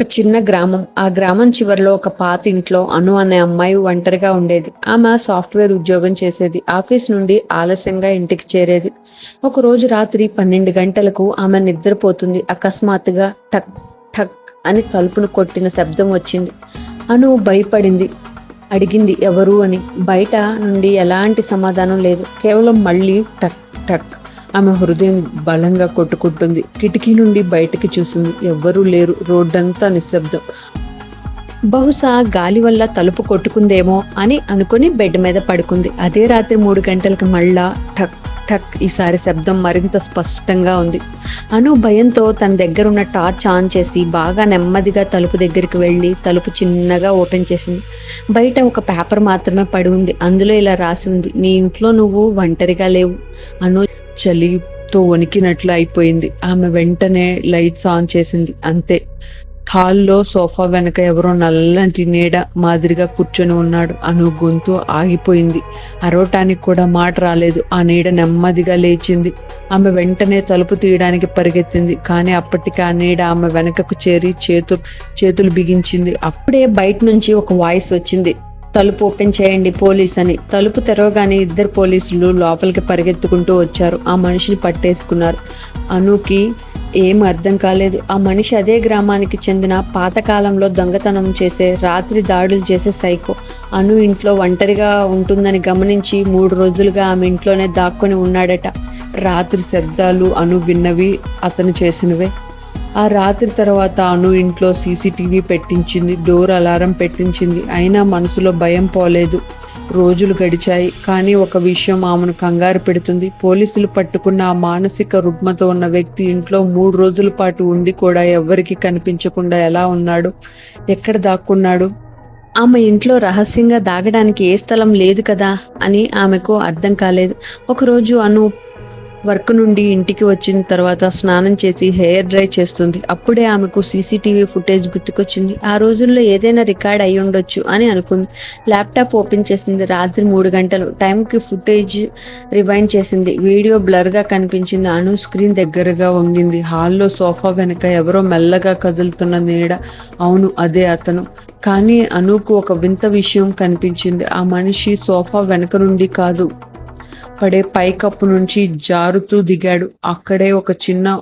ఒక చిన్న గ్రామం. ఆ గ్రామం చివరిలో ఒక పాత ఇంట్లో అను అనే అమ్మాయి ఒంటరిగా ఉండేది. ఆమె సాఫ్ట్వేర్ ఉద్యోగం చేసేది. ఆఫీస్ నుండి ఆలస్యంగా ఇంటికి చేరేది. ఒక రోజు రాత్రి పన్నెండు గంటలకు ఆమె నిద్రపోతుంది. అకస్మాత్తుగా టక్ టక్ అని తలుపును కొట్టిన శబ్దం వచ్చింది. అను భయపడింది. అడిగింది ఎవరు అని. బయట నుండి ఎలాంటి సమాధానం లేదు. కేవలం మళ్ళీ టక్ టక్ ఆమె హృదయం బలంగా కొట్టుకుంటుంది. కిటికీ నుండి బయటికి చూసింది. ఎవ్వరూ లేరు. రోడ్డంతా నిశ్శబ్దం. బహుశా గాలి వల్ల తలుపు కొట్టుకుందేమో అని అనుకుని బెడ్ మీద పడుకుంది. అదే రాత్రి మూడు గంటలకు మళ్ళా టక్ టక్ ఈసారి శబ్దం మరింత స్పష్టంగా ఉంది. అను భయంతో తన దగ్గర ఉన్న టార్చ్ ఆన్ చేసి బాగా నెమ్మదిగా తలుపు దగ్గరికి వెళ్ళి తలుపు చిన్నగా ఓపెన్ చేసింది. బయట ఒక పేపర్ మాత్రమే పడి ఉంది. అందులో ఇలా రాసి ఉంది. నీ ఇంట్లో నువ్వు ఒంటరిగా లేవు. అను చలితో వణికినట్లు అయిపోయింది. ఆమె వెంటనే లైట్స్ ఆన్ చేసింది. అంతే. హాల్లో సోఫా వెనక ఎవరో నల్లటి నీడ మాదిరిగా కూర్చొని ఉన్నాడు. అను గొంతు ఆగిపోయింది. అరవటానికి కూడా మాట రాలేదు. ఆ నీడ నెమ్మదిగా లేచింది. ఆమె వెంటనే తలుపు తీయడానికి పరిగెత్తింది. కానీ అప్పటికి ఆ నీడ ఆమె వెనకకు చేరి చేతు చేతులు బిగించింది. అప్పుడే బయట నుంచి ఒక వాయిస్ వచ్చింది. తలుపు ఓపెన్ చేయండి పోలీస్ అని. తలుపు తెరవగానే ఇద్దరు పోలీసులు లోపలికి పరిగెత్తుకుంటూ వచ్చారు. ఆ మనిషిని పట్టేసుకున్నారు. అనుకి ఏం అర్థం కాలేదు. ఆ మనిషి అదే గ్రామానికి చెందిన పాతకాలంలో దొంగతనం చేసే రాత్రి దాడులు చేసే సైకో. అను ఇంట్లో ఒంటరిగా ఉంటుందని గమనించి మూడు రోజులుగా ఆమె ఇంట్లోనే దాక్కుని ఉన్నాడట. రాత్రి శబ్దాలు అను విన్నవి అతను చేసినవే. ఆ రాత్రి తర్వాత అను ఇంట్లో సీసీటీవీ పెట్టించింది డోర్ అలారం పెట్టించింది. అయినా మనసులో భయం పోలేదు. రోజులు గడిచాయి. కానీ ఒక విషయం ఆమెను కంగారు పెడుతుంది. పోలీసులు పట్టుకున్న ఆ మానసిక రుగ్మత ఉన్న వ్యక్తి ఇంట్లో మూడు రోజుల పాటు ఉండి కూడా ఎవ్వరికి కనిపించకుండా ఎలా ఉన్నాడు? ఎక్కడ దాక్కున్నాడు? ఆమె ఇంట్లో రహస్యంగా దాగడానికి ఏ స్థలం లేదు కదా అని ఆమెకు అర్థం కాలేదు. ఒకరోజు అను వర్క్ నుండి ఇంటికి వచ్చిన తర్వాత స్నానం చేసి హెయిర్ డ్రై చేస్తుంది. అప్పుడే ఆమెకు సీసీటీవీ ఫుటేజ్ గుర్తుకొచ్చింది. ఆ రోజుల్లో ఏదైనా రికార్డ్ అయి ఉండొచ్చు అని అనుకుంది. ల్యాప్టాప్ ఓపెన్ చేసింది రాత్రి మూడు గంటలు. టైంకి ఫుటేజ్ రివైండ్ చేసింది. వీడియో బ్లర్గా కనిపించింది. అను స్క్రీన్ దగ్గరగా వంగింది. హాల్లో సోఫా వెనక ఎవరో మెల్లగా కదులుతున్న నీడ. అవును అదే అతను. కానీ అనుకు ఒక వింత విషయం కనిపించింది. ఆ మనిషి సోఫా వెనక నుండి కాదు. పడే పైకప్పు నుంచి జారుతూ దిగాడు. అక్కడే ఒక చిన్న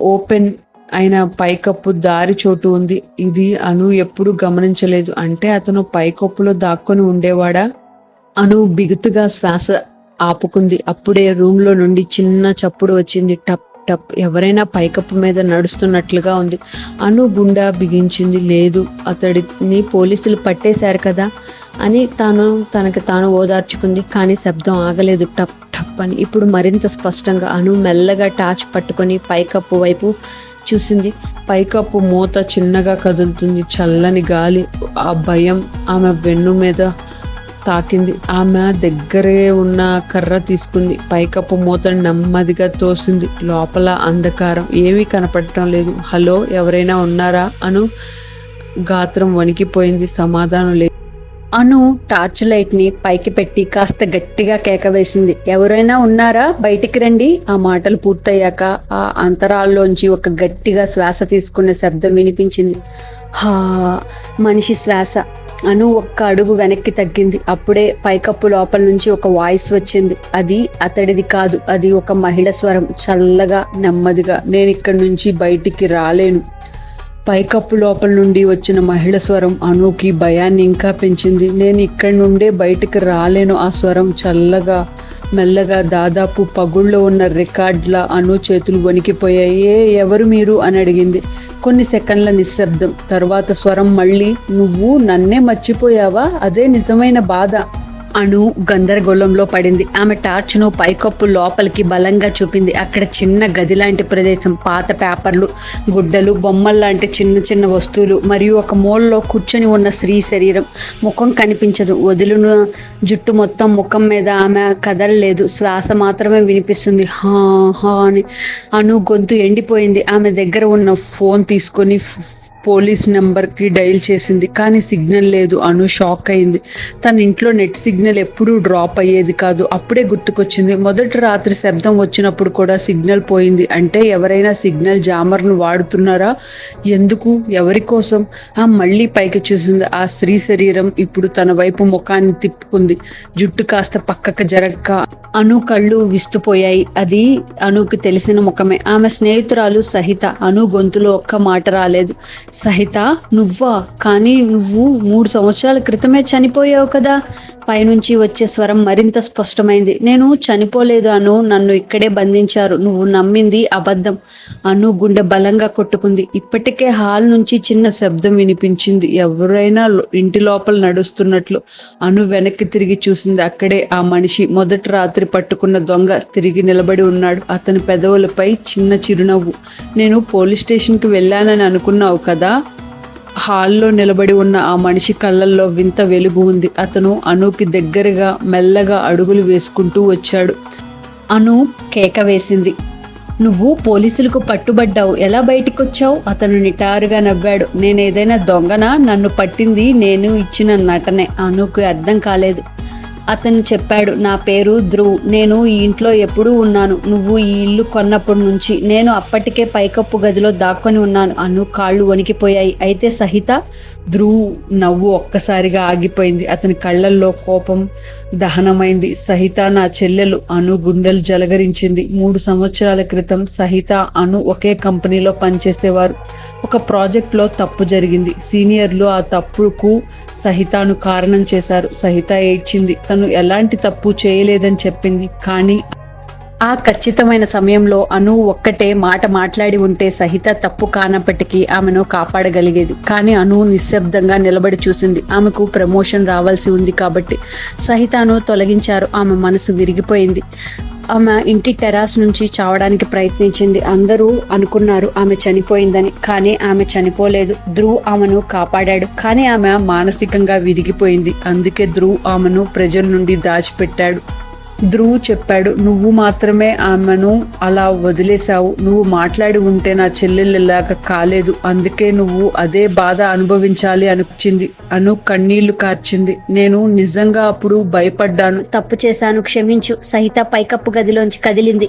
ఓపెన్ అయిన పైకప్పు దారి చోటు ఉంది. ఇది అను ఎప్పుడు గమనించలేదు. అంటే అతను పైకప్పులో దాక్కొని ఉండేవాడా? అను బిగుతుగా శ్వాస ఆపుకుంది. అప్పుడే రూమ్లో నుండి చిన్న చప్పుడు వచ్చింది. టప్ టప్ ఎవరైనా పైకప్పు మీద నడుస్తున్నట్లుగా ఉంది. అను గుండా బిగించింది. లేదు అతడిని పోలీసులు పట్టేశారు కదా అని తాను తనకి తాను ఓదార్చుకుంది. కానీ శబ్దం ఆగలేదు. టప్ టప్ అని ఇప్పుడు మరింత స్పష్టంగా అను మెల్లగా టార్చ్ పట్టుకొని పైకప్పు వైపు చూసింది. పైకప్పు మూత చిన్నగా కదులుతుంది. చల్లని గాలి ఆ భయం ఆమె వెన్ను మీద తాకింది. ఆమె దగ్గరే ఉన్న కర్ర తీసుకుంది. పైకప్పు మూతను నెమ్మదిగా తోసింది. లోపల అంధకారం ఏమీ కనపడటం లేదు. హలో ఎవరైనా ఉన్నారా? అను గాత్రం వణికిపోయింది. సమాధానం లేదు. అను టార్చ్ లైట్ని పైకి పెట్టి కాస్త గట్టిగా కేక వేసింది. ఎవరైనా ఉన్నారా? బయటికి రండి. ఆ మాటలు పూర్తయ్యాక ఆ అంతరాల్లోంచి ఒక గట్టిగా శ్వాస తీసుకునే శబ్దం వినిపించింది. హా మనిషి శ్వాస. అను ఒక్క అడుగు వెనక్కి తగ్గింది. అప్పుడే పైకప్పు లోపల నుంచి ఒక వాయిస్ వచ్చింది. అది అతడిది కాదు. అది ఒక మహిళ స్వరం. చల్లగా నెమ్మదిగా. నేను ఇక్కడి నుంచి బయటికి రాలేను. పైకప్పు లోపల నుండి వచ్చిన మహిళ స్వరం అనుకి భయాన్ని ఇంకా పెంచింది. నేను ఇక్కడి నుండే బయటికి రాలేను. ఆ స్వరం చల్లగా మెల్లగా దాదాపు పగుళ్ళో ఉన్న రికార్డ్ల అను చేతులు వణికిపోయాయి. "ఏ, ఎవరు మీరు? అని అడిగింది. కొన్ని సెకండ్ల నిశ్శబ్దం. తర్వాత స్వరం మళ్ళీ నువ్వు నన్నే మర్చిపోయావా? అదే నిజమైన బాధ. అణు గందరగోళంలో పడింది. ఆమె టార్చ్ను పైకప్పు లోపలికి బలంగా చూపింది. అక్కడ చిన్న గది లాంటి ప్రదేశం పాత పేపర్లు గుడ్డలు బొమ్మలు లాంటి చిన్న చిన్న వస్తువులు మరియు ఒక మూలలో కూర్చొని ఉన్న స్త్రీ శరీరం. ముఖం కనిపించదు. వదిలిన జుట్టు మొత్తం ముఖం మీద ఆమె కదలలేదు. శ్వాస మాత్రమే వినిపిస్తుంది. హా హా అని అను గొంతు ఎండిపోయింది. ఆమె దగ్గర ఉన్న ఫోన్ తీసుకొని పోలీస్ నెంబర్కి డైల్ చేసింది. కానీ సిగ్నల్ లేదు. అను షాక్ అయింది. తన ఇంట్లో నెట్ సిగ్నల్ ఎప్పుడూ డ్రాప్ అయ్యేది కాదు. అప్పుడే గుర్తుకొచ్చింది. మొదటి రాత్రి శబ్దం వచ్చినప్పుడు కూడా సిగ్నల్ పోయింది. అంటే ఎవరైనా సిగ్నల్ జామర్ను వాడుతున్నారా? ఎందుకు? ఎవరి కోసం? ఆ మళ్ళీ పైకి చూసింది. ఆ స్త్రీ శరీరం ఇప్పుడు తన వైపు ముఖాన్ని తిప్పుకుంది. జుట్టు కాస్త పక్కకు జరగక అను కళ్ళు విస్తుపోయాయి. అది అనుకి తెలిసిన ముఖమే. ఆమె స్నేహితురాలు సహిత అను గొంతులో ఒక్క మాట రాలేదు. సహిత నువ్వా? కానీ నువ్వు మూడు సంవత్సరాల క్రితమే చనిపోయావు కదా. పైనుంచి వచ్చే స్వరం మరింత స్పష్టమైంది. నేను చనిపోలేదు అను నన్ను ఇక్కడే బంధించారు. నువ్వు నమ్మింది అబద్ధం. అను గుండె బలంగా కొట్టుకుంది. ఇప్పటికే హాల్ నుంచి చిన్న శబ్దం వినిపించింది. ఎవరైనా ఇంటి లోపల నడుస్తున్నట్లు అను వెనక్కి తిరిగి చూసింది. అక్కడే ఆ మనిషి మొదటి రాత్రి పట్టుకున్న దొంగ తిరిగి నిలబడి ఉన్నాడు. అతని పెదవులపై చిన్న చిరునవ్వు. నేను పోలీస్ స్టేషన్కి వెళ్ళానని అనుకున్నావు కదా. హాల్లో నిలబడి ఉన్న ఆ మనిషి కళ్ళల్లో వింత వెలుగు ఉంది. అతను అనుకి దగ్గరగా మెల్లగా అడుగులు వేసుకుంటూ వచ్చాడు. అను కేక వేసింది. నువ్వు పోలీసులకు పట్టుబడ్డావు. ఎలా బయటికొచ్చావు? అతను నిటారుగా నవ్వాడు. నేను ఏదైనా దొంగనా? నన్ను పట్టింది నేను ఇచ్చిన నటనే. అనుకు అర్థం కాలేదు. అతను చెప్పాడు నా పేరు ధ్రువ్. నేను ఈ ఇంట్లో ఎప్పుడూ ఉన్నాను. నువ్వు ఈ ఇల్లు కొన్నప్పటి నుంచి నేను అప్పటికే పైకప్పు గదిలో దాక్కొని ఉన్నాను. అను కాళ్ళు వణికిపోయాయి. అయితే సహిత ధ్రువ్ నవ్వు ఒక్కసారిగా ఆగిపోయింది. అతని కళ్ళల్లో కోపం దహనమైంది. సహిత నా చెల్లెలు అను గుండెలు జలగరించింది. మూడు సంవత్సరాల క్రితం సహిత అను ఒకే కంపెనీలో పనిచేసేవారు. ఒక ప్రాజెక్ట్లో తప్పు జరిగింది. సీనియర్లు ఆ తప్పుకు సహితను కారణం చేశారు. సహిత ఏడ్చింది. తను ఎలాంటి తప్పు చేయలేదని చెప్పింది. కానీ ఆ ఖచ్చితమైన సమయంలో అను ఒక్కటే మాట మాట్లాడి ఉంటే సహిత తప్పు కానప్పటికీ ఆమెను కాపాడగలిగేది. కానీ అను నిశ్శబ్దంగా నిలబడి చూసింది. ఆమెకు ప్రమోషన్ రావాల్సి ఉంది కాబట్టి సహితను తొలగించారు. ఆమె మనసు విరిగిపోయింది. ఆమె ఇంటి టెరాస్ నుంచి చావడానికి ప్రయత్నించింది. అందరూ అనుకున్నారు ఆమె చనిపోయిందని కానీ ఆమె చనిపోలేదు. ధ్రువ్ ఆమెను కాపాడాడు కానీ ఆమె మానసికంగా విరిగిపోయింది. అందుకే ధ్రువ్ ఆమెను ప్రజల నుండి దాచిపెట్టాడు. ధ్రువ్ చెప్పాడు నువ్వు మాత్రమే ఆమెను అలా వదిలేశావు. నువ్వు మాట్లాడి ఉంటే నా చెల్లెళ్ళలాగా కాలేదు. అందుకే నువ్వు అదే బాధ అనుభవించాలి అనిపించింది అను కన్నీళ్ళు కార్చింది. నేను నిజంగా అప్పుడు భయపడ్డాను. తప్పు చేశాను క్షమించు. సహిత పైకప్పు గదిలోంచి కదిలింది.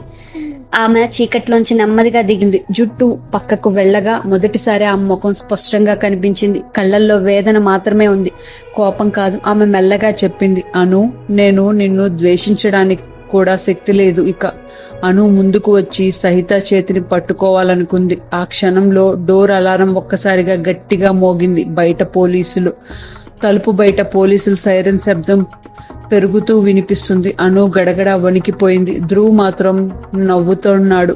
ఆమె చీకట్లోంచి నెమ్మదిగా దిగింది. జుట్టు పక్కకు వెళ్ళగా మొదటిసారి ఆమె ముఖం స్పష్టంగా కనిపించింది. కళ్ళల్లో వేదన మాత్రమే ఉంది. కోపం కాదు ఆమె మెల్లగా చెప్పింది అను నేను నిన్ను ద్వేషించడానికి కూడా శక్తి లేదు ఇక. అను ముందుకు వచ్చి సహిత చేతిని పట్టుకోవాలనుకుంది. ఆ క్షణంలో డోర్ అలారం ఒక్కసారిగా గట్టిగా మోగింది. బయట పోలీసులు తలుపు బయట పోలీసుల సైరన్ శబ్దం పెరుగుతూ వినిపిస్తుంది. అను గడగడ వణికిపోయింది. ధ్రువ్ మాత్రం నవ్వుతున్నాడు.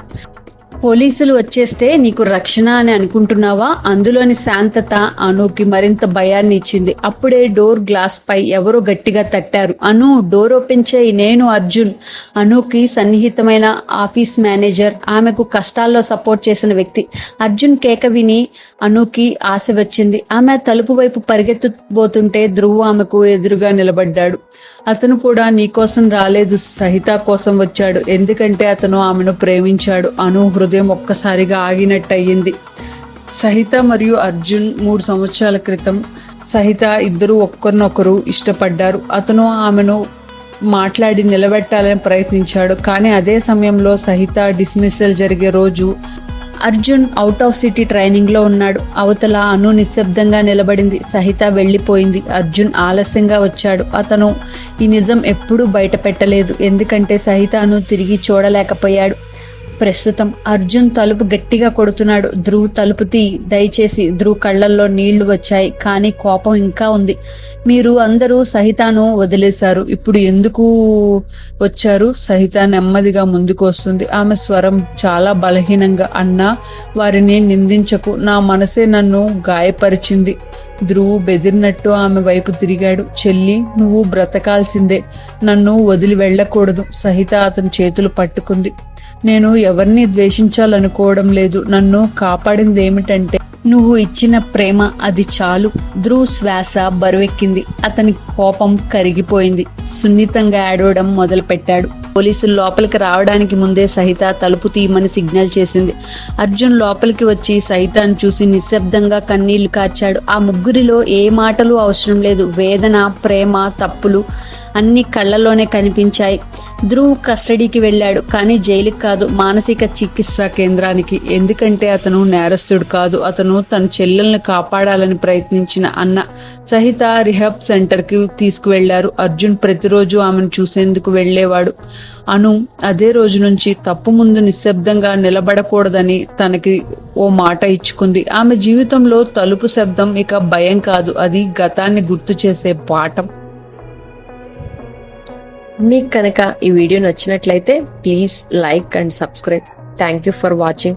పోలీసులు వచ్చేస్తే నీకు రక్షణ అని అనుకుంటున్నావా? అందులోని శాంతత అనుకి మరింత భయాన్ని ఇచ్చింది. అప్పుడే డోర్ గ్లాస్ పై ఎవరో గట్టిగా తట్టారు. అను డోర్ ఓపెన్ చేయి నేను అర్జున్. అనుకి సన్నిహితమైన ఆఫీస్ మేనేజర్. ఆమెకు కష్టాల్లో సపోర్ట్ చేసిన వ్యక్తి. అర్జున్ కేక విని అనుకి ఆశ వచ్చింది. ఆమె తలుపు వైపు పరిగెత్తబోతుంటే ధ్రువ్ ఆమెకు ఎదురుగా నిలబడ్డాడు. అతను కూడా నీకోసం రాలేదు సహిత కోసం వచ్చాడు. ఎందుకంటే అతను ఆమెను ప్రేమించాడు. అను హృదయ ఒక్కసారిగా ఆగినట్టు అయ్యింది సహిత మరియు అర్జున్ మూడు సంవత్సరాల క్రితం సహిత ఇద్దరు ఒక్కరినొకరు ఇష్టపడ్డారు. అతను ఆమెను మాట్లాడి నిలబెట్టాలని ప్రయత్నించాడు. కానీ అదే సమయంలో సహిత డిస్మిసల్ జరిగే రోజు అర్జున్ అవుట్ ఆఫ్ సిటీ ట్రైనింగ్లో ఉన్నాడు. అవతల అను నిశ్శబ్దంగా నిలబడింది. సహిత వెళ్ళిపోయింది. అర్జున్ ఆలస్యంగా వచ్చాడు. అతను ఈ నిజం ఎప్పుడూ బయట పెట్టలేదు ఎందుకంటే సహితను తిరిగి చూడలేకపోయాడు. ప్రస్తుతం అర్జున్ తలుపు గట్టిగా కొడుతున్నాడు. ధ్రువ్ తలుపు తీ దయచేసి ధ్రువ్ కళ్ళల్లో నీళ్ళు వచ్చాయి. కానీ కోపం ఇంకా ఉంది. మీరు అందరూ సహితాను వదిలేశారు. ఇప్పుడు ఎందుకు వచ్చారు? సహిత నెమ్మదిగా ముందుకు వస్తుంది. ఆమె స్వరం చాలా బలహీనంగా అన్నా వారిని నిందించకు. నా మనసే నన్ను గాయపరిచింది. ధ్రువు బెదిరినట్టు ఆమె వైపు తిరిగాడు. చెల్లి నువ్వు బ్రతకాల్సిందే. నన్ను వదిలి వెళ్ళకూడదు. సహిత అతని చేతులు పట్టుకుంది. నేను ఎవరిని ద్వేషించాలనుకోవడం లేదు. నన్ను కాపాడింది ఏమిటంటే నువ్వు ఇచ్చిన ప్రేమ అది చాలు. ధ్రువ్ శ్వాస బరువెక్కింది. అతని కోపం కరిగిపోయింది. సున్నితంగా ఏడవడం మొదలుపెట్టాడు. పోలీసులు లోపలికి రావడానికి ముందే సహిత తలుపు తీయమని సిగ్నల్ చేసింది. అర్జున్ లోపలికి వచ్చి సహితాను చూసి నిశ్శబ్దంగా కన్నీళ్ళు కార్చాడు. ఆ ముగ్గురిలో ఏ మాటలు అవసరం లేదు. వేదన ప్రేమ తప్పులు అన్ని కళ్ళలోనే కనిపించాయి. ధ్రువ్ కస్టడీకి వెళ్ళాడు. కానీ జైలుకి కాదు. మానసిక చికిత్సా కేంద్రానికి. ఎందుకంటే అతను నేరస్తుడు కాదు. అతను తన చెల్లెల్ని కాపాడాలని ప్రయత్నించిన అన్న సహిత రిహబ్ సెంటర్కి తీసుకువెళ్ళారు. అర్జున్ ప్రతిరోజు ఆమెను చూసేందుకు వెళ్ళేవాడు. అను అదే రోజు నుంచి తప్పు ముందు నిశ్శబ్దంగా నిలబడకూడదని తనకి ఓ మాట ఇచ్చుకుంది. ఆమె జీవితంలో తలుపు శబ్దం ఇక భయం కాదు. అది గతాన్ని గుర్తు చేసే పాఠం. మీకు కనుక ఈ వీడియో నచ్చినట్లయితే please like and subscribe. Thank you for watching.